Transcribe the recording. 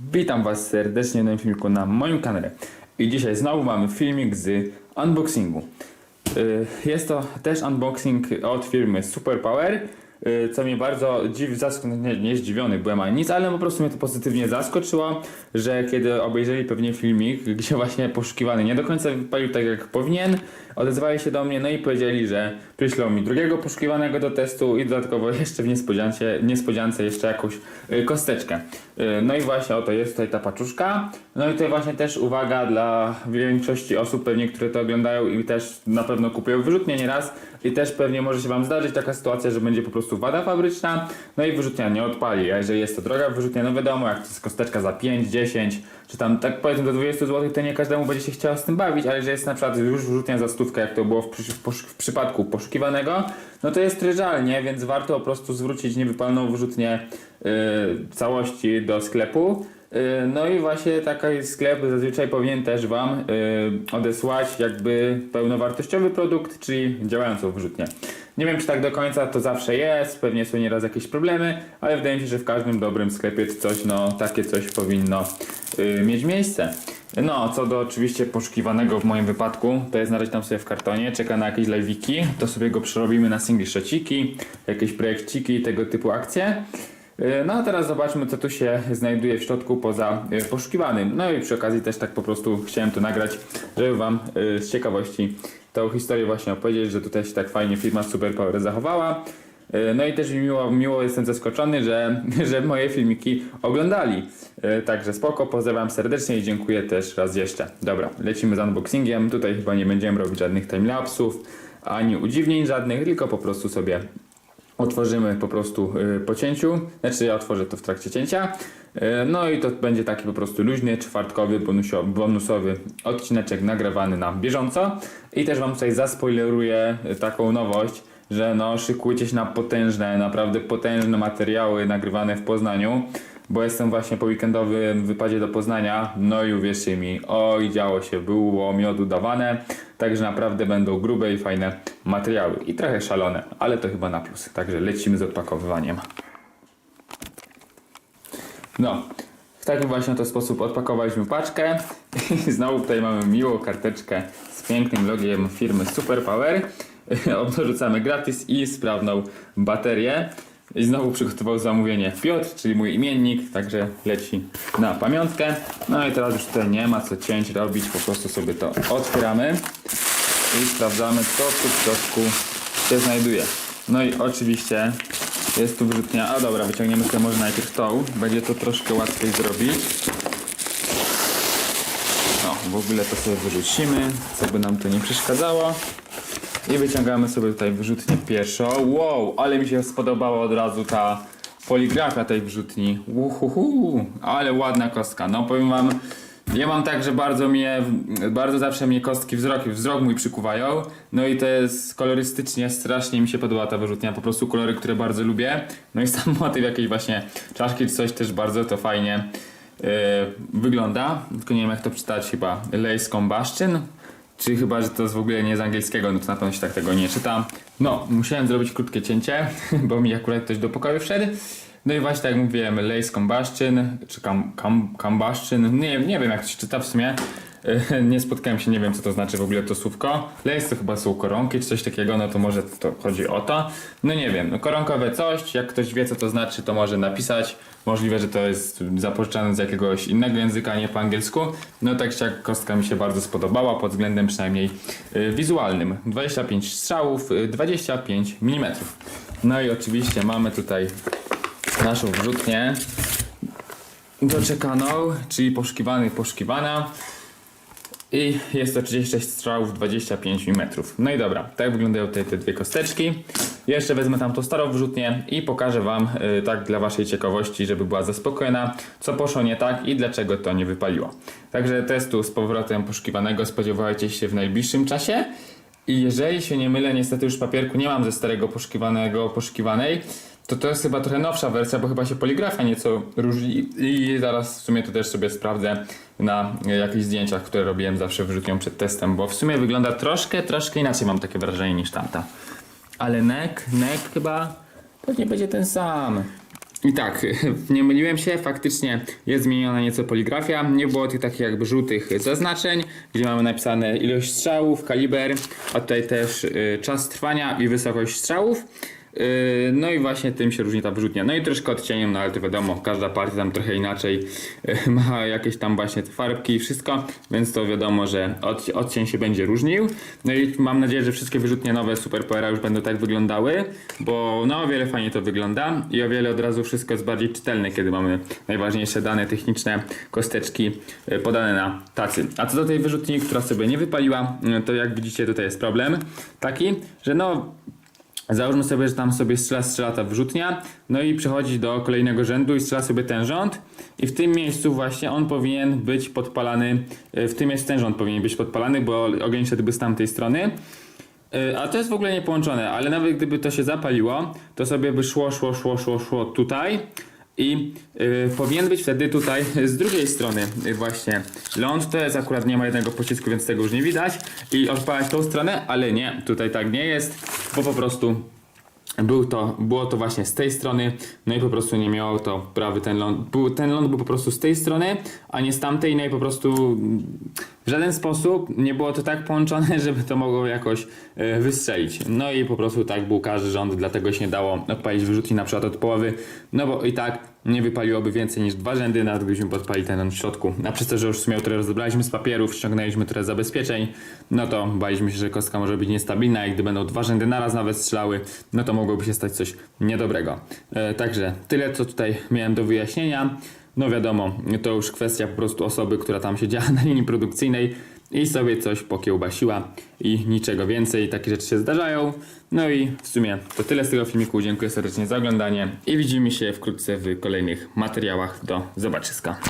Witam Was serdecznie w nowym filmiku na moim kanale. I dzisiaj znowu mamy filmik z unboxingu. Y, Jest to też unboxing od firmy Superpower, co mnie bardzo dziw, zask- nie, nie zdziwiony byłem ani nic, ale po prostu mnie to pozytywnie zaskoczyło, że kiedy obejrzeli pewnie filmik, gdzie właśnie poszukiwany nie do końca wypalił tak jak powinien, odezwali się do mnie, no i powiedzieli, że przyślą mi drugiego poszukiwanego do testu i dodatkowo jeszcze w niespodziance, niespodziance jeszcze jakąś y, kosteczkę. Y, No i właśnie oto jest tutaj ta paczuszka. No i tutaj właśnie też uwaga dla większości osób pewnie, które to oglądają i też na pewno kupują wyrzutnie nieraz. I też pewnie może się Wam zdarzyć taka sytuacja, że będzie po prostu wada fabryczna, no i wyrzutnia nie odpali, a jeżeli jest to droga wyrzutnia, no wiadomo, jak to jest kosteczka za 5, 10, czy tam tak powiedzmy do 20 zł, to nie każdemu będzie się chciało z tym bawić, ale że jest na przykład już wyrzutnia za stówkę, jak to było w, w, w przypadku poszukiwanego, no to jest tryżalnie, więc warto po prostu zwrócić niewypalną wyrzutnię yy, całości do sklepu. Yy, No i właśnie taki sklep zazwyczaj powinien też Wam yy, odesłać jakby pełnowartościowy produkt, czyli działającą wyrzutnię. Nie wiem czy tak do końca to zawsze jest, pewnie są nieraz jakieś problemy, ale wydaje mi się, że w każdym dobrym sklepie coś, no takie coś powinno yy, mieć miejsce. No, co do oczywiście poszukiwanego w moim wypadku, to jest na razie tam sobie w kartonie, czeka na jakieś live'iki, to sobie go przerobimy na single shotiki, jakieś projekciki tego typu akcje. Yy, No a teraz zobaczmy co tu się znajduje w środku poza yy, poszukiwanym. No i przy okazji też tak po prostu chciałem to nagrać, żeby wam yy, z ciekawości tą historię właśnie opowiedzieć, że tutaj się tak fajnie firma Superpower zachowała. No i też miło, miło jestem zaskoczony, że, że moje filmiki oglądali. Także spoko, pozdrawiam serdecznie i dziękuję też raz jeszcze. Dobra, lecimy z unboxingiem. Tutaj chyba nie będziemy robić żadnych timelapsów, ani udziwnień żadnych, tylko po prostu sobie otworzymy po prostu y, po cięciu, znaczy ja otworzę to w trakcie cięcia. Y, No i to będzie taki po prostu luźny, czwartkowy, bonusowy odcineczek nagrywany na bieżąco. I też Wam tutaj zaspoileruję y, taką nowość, że no szykujcie się na potężne, naprawdę potężne materiały nagrywane w Poznaniu. Bo jestem właśnie po weekendowym wypadzie do Poznania, no i uwierzcie mi, oj działo się, było miodu dawane, także naprawdę będą grube i fajne materiały i trochę szalone, ale to chyba na plus, także lecimy z odpakowywaniem. No, w takim właśnie oto sposób odpakowaliśmy paczkę i znowu tutaj mamy miłą karteczkę z pięknym logiem firmy Superpower. Dorzucamy gratis i sprawną baterię. I znowu przygotował zamówienie Piotr, czyli mój imiennik, także leci na pamiątkę. No i teraz już tutaj nie ma co cięć robić, po prostu sobie to otwieramy i sprawdzamy co tu w środku się znajduje. No i oczywiście jest tu wyrzutnia. A dobra, wyciągniemy sobie może najpierw tą. Będzie to troszkę łatwiej zrobić. No, w ogóle to sobie wyrzucimy, co by nam to nie przeszkadzało. I wyciągamy sobie tutaj wyrzutnię pierwszą. Wow, ale mi się spodobała od razu ta poligrafia tej wyrzutni. Uhuhu, ale ładna kostka. No powiem wam, ja mam tak, że bardzo mnie, bardzo zawsze mnie kostki wzrok, wzrok mój przykuwają. No i to jest kolorystycznie strasznie mi się podoba ta wyrzutnia. Po prostu kolory, które bardzo lubię. No i sam motyw jakiejś właśnie czaszki czy coś też bardzo to fajnie yy, wygląda. Tylko nie wiem jak to przeczytać chyba. Lace Combustion. Czy chyba, że to jest w ogóle nie z angielskiego, no to na pewno się tak tego nie czyta. No, musiałem zrobić krótkie cięcie, bo mi akurat ktoś do pokoju wszedł. No i właśnie tak jak mówiłem, Lace Combustion, czy cam, cam, Combustion, nie, nie wiem jak to się czyta w sumie. Nie spotkałem się, nie wiem co to znaczy w ogóle to słówko. Lace to chyba są koronki czy coś takiego, no to może to chodzi o to. No nie wiem, no koronkowe coś, jak ktoś wie co to znaczy, to może napisać. Możliwe, że to jest zapożyczane z jakiegoś innego języka, nie po angielsku. No tak jak kostka mi się bardzo spodobała, pod względem przynajmniej y, wizualnym. 25 strzałów, y, 25 mm. No i oczywiście mamy tutaj naszą wrzutnię doczekaną, czyli poszukiwany, poszukiwana. I jest to 36 strzałów 25 mm. No i dobra, tak wyglądają te dwie kosteczki. Jeszcze wezmę tam tą starą wrzutnię i pokażę Wam, y, tak dla Waszej ciekawości, żeby była zaspokojona, co poszło nie tak i dlaczego to nie wypaliło. Także testu z powrotem poszukiwanego spodziewajcie się w najbliższym czasie. I jeżeli się nie mylę, niestety już papierku nie mam ze starego poszukiwanego, poszukiwanej, to to jest chyba trochę nowsza wersja, bo chyba się poligrafia nieco różni i zaraz w sumie to też sobie sprawdzę na jakichś zdjęciach, które robiłem zawsze wrzutnią przed testem, bo w sumie wygląda troszkę, troszkę inaczej mam takie wrażenie niż tamta. Ale neck, neck chyba pewnie będzie ten sam. I tak, nie myliłem się, faktycznie jest zmieniona nieco poligrafia. Nie było tych takich jakby żółtych zaznaczeń, gdzie mamy napisane ilość strzałów, kaliber, a tutaj też y, czas trwania i wysokość strzałów. Y, No i właśnie tym się różni ta wyrzutnia. No i troszkę odcieniem, no ale to wiadomo, każda partia tam trochę inaczej y, ma jakieś tam właśnie farbki i wszystko, więc to wiadomo, że od, odcień się będzie różnił. No i mam nadzieję, że wszystkie wyrzutnie nowe Super Powera już będą tak wyglądały, bo no o wiele fajnie to wygląda i o wiele od razu wszystko jest bardziej czytelne, kiedy mamy najważniejsze dane techniczne, kosteczki y, podane na tacy. A co do tej wyrzutni, która sobie nie wypaliła, to jak widzicie tutaj jest problem taki, że no Załóżmy sobie, że tam sobie strzela, strzela ta wrzutnia, no i przechodzi do kolejnego rzędu i strzela sobie ten rząd i w tym miejscu właśnie on powinien być podpalany, e, w tym miejscu ten rząd powinien być podpalany, bo ogień szedłby z tamtej strony. E, A to jest w ogóle nie połączone, ale nawet gdyby to się zapaliło, to sobie by szło, szło, szło, szło, szło tutaj i y, powinien być wtedy tutaj z drugiej strony y, właśnie ląd. To jest akurat nie ma jednego pocisku, więc tego już nie widać. I odpalać tą stronę, ale nie, tutaj tak nie jest, bo po prostu był to, było to właśnie z tej strony, no i po prostu nie miało to prawy ten ląd. Był, ten ląd był po prostu z tej strony, a nie z tamtej, no i po prostu w żaden sposób nie było to tak połączone, żeby to mogło jakoś e, wystrzelić. No i po prostu tak był każdy rząd, dlatego się nie dało odpalić wyrzutni na przykład od połowy, no bo i tak nie wypaliłoby więcej niż dwa rzędy, nawet gdybyśmy podpali ten w środku. A przez to, że już sumie trochę rozebraliśmy z papierów, ściągnęliśmy trochę zabezpieczeń, no to baliśmy się, że kostka może być niestabilna i gdy będą dwa rzędy naraz nawet strzelały, no to mogłoby się stać coś niedobrego. E, także tyle, co tutaj miałem do wyjaśnienia. No wiadomo, to już kwestia po prostu osoby, która tam siedziała na linii produkcyjnej i sobie coś pokiełbasiła i niczego więcej. Takie rzeczy się zdarzają. No i w sumie to tyle z tego filmiku. Dziękuję serdecznie za oglądanie i widzimy się wkrótce w kolejnych materiałach. Do zobaczyska.